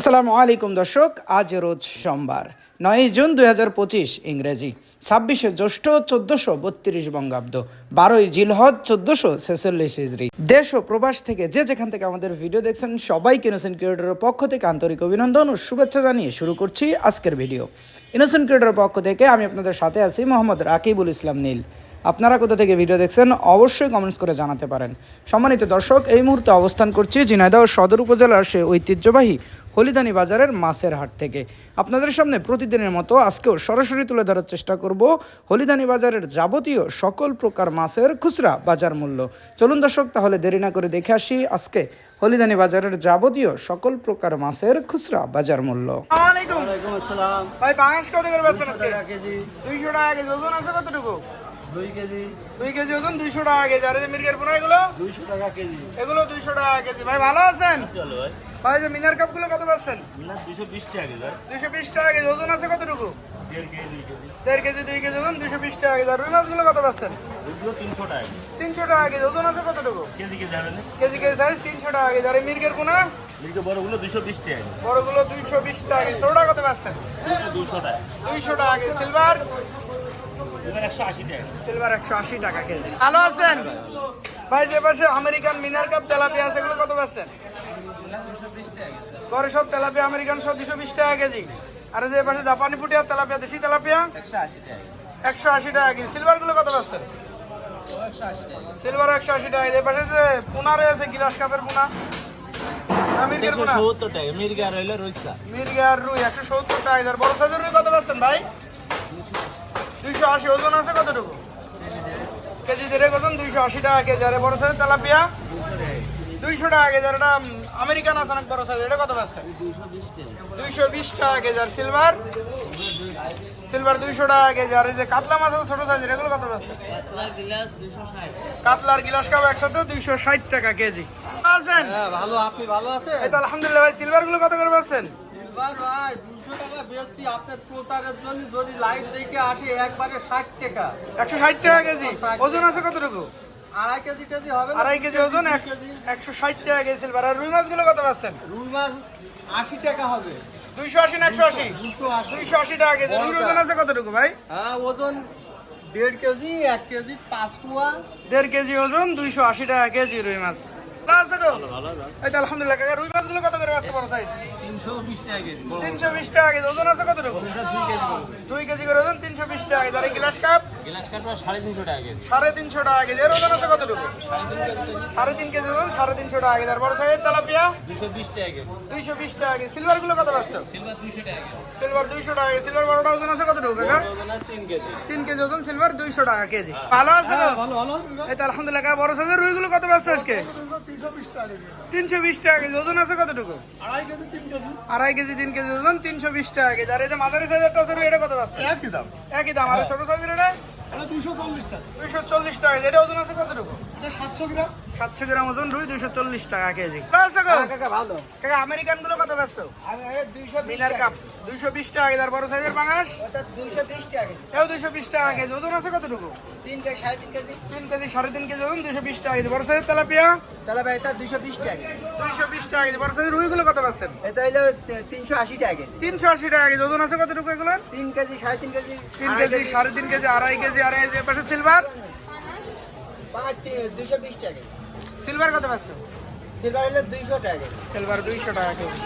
আসসালামু আলাইকুম দর্শক, আজ রোজ সোমবার নয় জুন দুই হাজার পঁচিশ ইংরেজি, ছাব্বিশে জ্যৈষ্ঠ চোদ্দশো বত্রিশ বঙ্গাব্দ, বারোই জিলহজ চোদ্দশো ছেচল্লিশ ইজরি দেশ ও প্রবাস থেকে যে যেখান থেকে আমাদের ভিডিও দেখছেন, সবাইকে ইনোসেন্ট ক্রিয়েটরের পক্ষ থেকে আন্তরিক অভিনন্দন ও শুভেচ্ছা জানিয়ে শুরু করছি আজকের ভিডিও। ইনোসেন্ট ক্রিয়েটরের পক্ষ থেকে আমি আপনাদের সাথে আছি মোহাম্মদ রাকিবুল ইসলাম নীল। আপনারা কোথা থেকে ভিডিও দেখছেন, অবশ্যই কমেন্টস করে জানাতে পারেন। সম্মানিত দর্শক, এই মুহূর্তে অবস্থান করছি ঝিনাইদহ সদর উপজেলার সে ঐতিহ্যবাহী হলিদানি বাজারের মাছের হাট থেকে। আপনাদের সামনে প্রতিদিনের মতো আজকেও সরাসরি তুলে ধরার চেষ্টা করব হলিদানি বাজারের যাবতীয় সকল প্রকার মাছের খুচরা বাজার মূল্য। চলুন দর্শক তাহলে দেরি না করে দেখে আসি আজকে হলিদানি বাজারের যাবতীয় সকল প্রকার মাছের খুচরা বাজার মূল্য। আলাইকুম ওয়ালাইকুম আসসালাম। ভাই বাংলাদেশ কত করে বেচছেন দুশো টাকা দুইশো টাকা কেজি। ওজন আছে কতটুকু? দুই কেজি। দুই কেজি ওজন দুইশো টাকা কেজি। আর এই যে পোনা এগুলো? দুইশো টাকা কেজি। এগুলো দুইশো টাকা কেজি। ভাই ভালো আছেন? চলো ভাই। ভাই যে মিনার কাপগুলো কত পাচ্ছেন? দুশো বিশ টাকা কেজি ভাই। বিশ টাকা কেজি ওজন আছে কতটুকু? দেড় কেজি দুই কেজি। ওজন দুইশো বিশ টাকা কেজি। আর রুই মাছগুলো কত পাচ্ছেন? তিনশো টাকা তিনশো টাকা কেজি ওজন আছে কতটুকু? KG KG KG KG size তিনশো টাকা কেজি। আর মির্গের বড়গুলো দুশো বিশ টাকা কেজি। বড়গুলো দুইশো বিশ টাকা কেজি। ছোটটা কত পাচ্ছেন? দুশো টাকা। দুইশো টাকা কেজি। সিলভার। সিলভার একশো আশি টাকা কেজি। ভালো আছেন? ভাই যে পাশে আমেরিকান মিনার কাপ তেলাপিয়া আছে এগুলো কত পাচ্ছেন? ঘরে সব তেলাপিয়া আমেরিকান সব দুশো বিশ টাকা কেজি। আর যে পাশে জাপানি পুটিয়া তেলাপিয়া দেশি তেলাপিয়া? একশো আশি টাকা কেজি। সিলভারগুলো কত পাচ্ছেন সিলভার একশো আশি টাকা। কেজি। এ পাশে যে পোনা রয়েছে গিলাস কাপের পোনা। বড় সাইজের কত পাচ্ছেন ভাই? দুইশো আশি। ওজন আছে কতটুকু? কেজি দেড়ে ওজন দুইশো আশি টাকা কেজি। আর বড় সাইজের তেলাপিয়া। দুইশো টাকা কেজি। আর এটা আমেরিকান আছে অনেক বড় সাইজ এটা কত পাচ্ছেন দুইশো বিশ টাকা। কেজি আর সিলভার সিলভার দুইশো টাকা কেজি। আর এই যে কাতলা মাছ আছে ছোট সাইজের এগুলো কত পাচ্ছেন কাতলার গিলাস কাপ একসাথে দুইশো ষাট টাকা কেজি। আছেন? হ্যাঁ ভালো আপনি ভালো আছেন? এই তো আলহামদুলিল্লাহ ভাই সিলভারগুলো কত করে পাচ্ছেন? এবার ভাই দুশো টাকা বেচছি। আপনার প্রচারের জন্য যদি লাইভ দেখে আসে একবারে ষাট টাকা। একশো ষাট টাকা কেজি। ওজন আছে কতটুকু? আড়াই কেজি কেজি হবে আড়াই কেজি ওজন একশো ষাট টাকা কেজি সিলভার আর রুই মাছগুলো কত পাচ্ছেন? রুই মাছ আশি টাকা হবে। দুইশো আশি না একশো আশি? দুইশো আশি। টাকা কেজি রুই ওজন আছে কতটুকু ভাই? হ্যাঁ ওজন দেড় কেজি এক কেজি পাঁচ পোয়া। দেড় কেজি ওজন দুইশো আশি টাকা কেজি রুই মাছ। তো? এই তো আলহামদুলিল্লাহ কাকা রুই মাছগুলো কত করে আছে বড় সাইজ তিনশো বিশ টাকা কেজি টাকা ওজন আছে কেজি কেজি করে ওজন তিনশো বিশ টাকা কেজি। আর গ্লাস কাপ? গ্লাস কাটবা সাড়ে তিনশো টাকা কেজি। সাড়ে তিনশো টাকা কেজি। এর ওজন আছে কেজি। ওজন টাকা কেজি। আর বড় সাইজের তেলাপিয়া? টাকা কেজি। টাকা কেজি। সিলভারগুলো কত পাচ্ছ? সিলভার দুইশো টাকা কেজি। সিলভার দুইশো টাকা কেজি। সিলভার বড়টা ওজন আছে কাকা? কেজি। ওজন সিলভার দুইশো টাকা কেজি। ভালো আছে ভালো ভালো। এই তো আলহামদুলিল্লাহ বড় সাইজের রুইগুলো কত পাচ্ছে আজকে? তিনশো বিশ টাকা কেজি। ওজন আছে কতটুকু? আড়াই কেজি তিন কেজি। আড়াই কেজি তিন কেজি ওজন তিনশো বিশ টাকা কেজি। আর এই যে মাঝারি সাইজেরটা আছে এটা কত পাচ্ছে? একই দাম। একই দাম আর ছোট সাইজের এটা? দুইশো চল্লিশ টাকা। দুইশো চল্লিশ টাকা কেজি এটা ওজন আছে কতটুকু? সাতশো গ্রাম। সাতশো গ্রাম ওজন রুই দুইশো চল্লিশ টাকা কেজি। ভালো। কাকা আমেরিকানগুলো কত পাচ্ছ মিনার কাপ দুইশো বিশ টাকা কেজি বড় সাইজের পাঙাশ? দুইশো বিশ টাকা এও দুইশো বিশ টাকা কেজি ওজন আছে কতটুকু? তিন সাড়ে তিন কেজি। তিন কেজি সাড়ে তিন কেজি ওজন দুইশো বিশ টাকা কেজি। বড় সাইজের তেলাপিয়া? এটা দুইশো বিশ টাকা দুইশো বিশ টাকা কেজি। বড় সাইজের রুইগুলো কত পাচ্ছেন এটা হলো তিনশো আশি টাকা কেজি। তিনশো আশি টাকা কেজি ওজন আছে কতটুকু এগুলো তিন কেজি সাড়ে তিন কেজি। তিন কেজি সাড়ে তিন কেজি আড়াই কেজি আর এই যে পাশে সিলভার পাঁচ দুইশো বিশ টাকা কেজি সিলভার কত পাচ্ছেন সিলভার হলো দুইশো টাকা কেজি সিলভার দুইশো টাকা কেজি